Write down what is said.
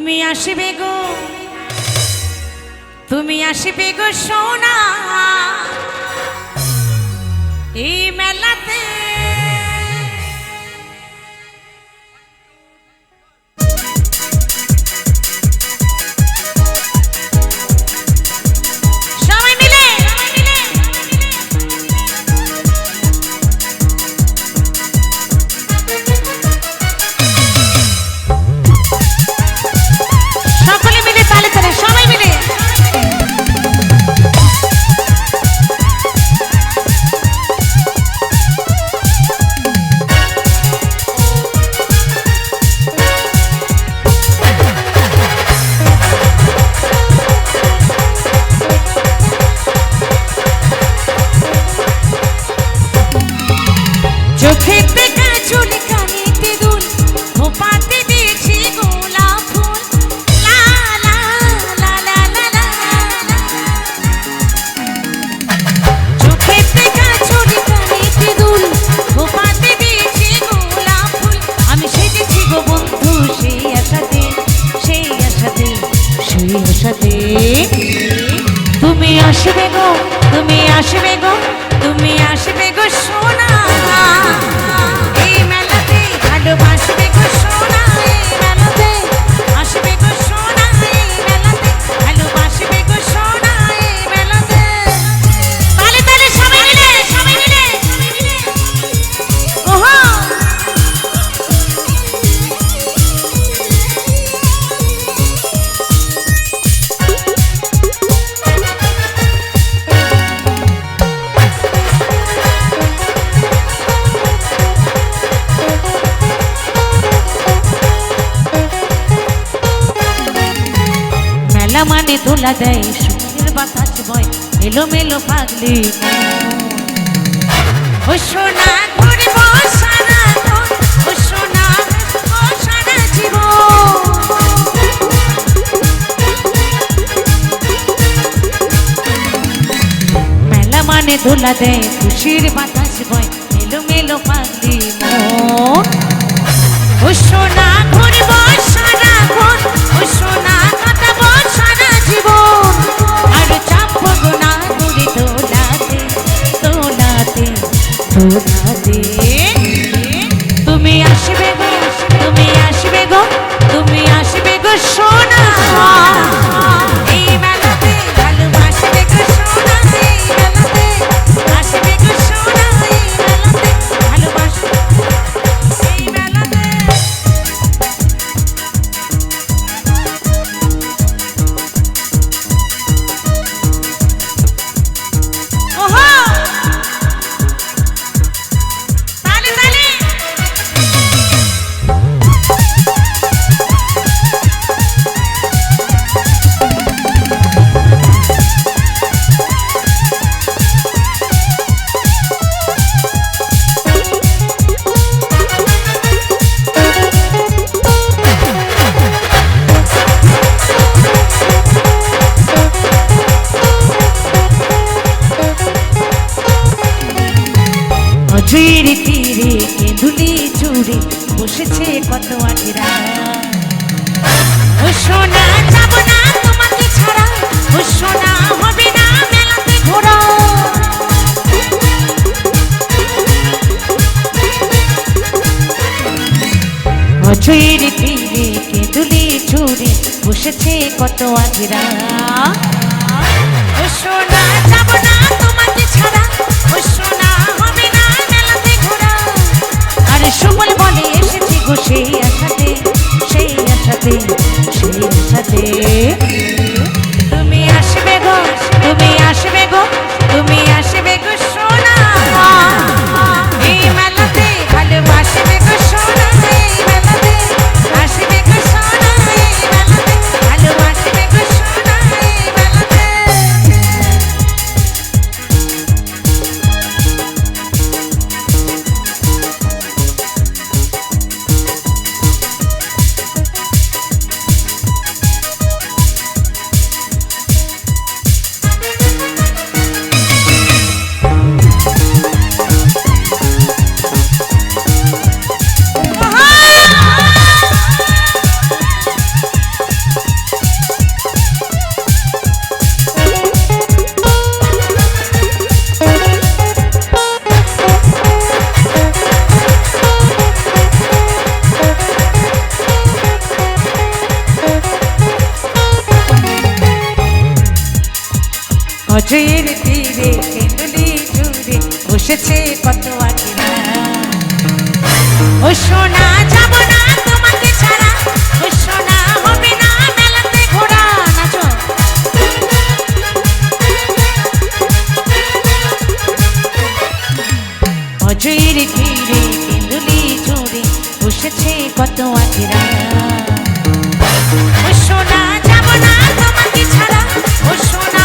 তুমি আসবে গো তুমি আসবে গো সোনা। এই মেলাতে আসবে গো তুমি আসবে গো তুমি আসবে মেলা মানে তোলা দেয়, সুখের বাতাস বয় এলো মেলো পাগলি। ও সোনা, ঘুরব সারা ও সোনা ও সারা জীবন। মেলা মানে দোলা দেয়, খুশির বাতাস বয় এলো মেলো পাগলি। মন ও সোনা দোলাতে তুমি অজয়ের তীরে কেঁদুলি চুড়ে বসেছে কত আটেরা ও যাব না তোমাকে ছাড়া, ও হবে না মেলাতে ঘোরা। কেঁদুলি বসেছে কত আটেরা ও সোনা, যাব না তোমাকে ছাড়া সুমন বলে এসেছি গো সেই আশাতে সেই আশাতে। অজয়ের তীরে কেঁদুলি জুড়ে বসেছে কত আকিরা। ও সোনা, যাব না তোমাকে ছাড়া। ও সোনা, হবে না মেলাতে ঘোরা নাচো। অজয়ের তীরে কেঁদুলি জুড়ে বসেছে কত আকিরা। ও সোনা, যাব না তোমাকে ছাড়া। ও সোনা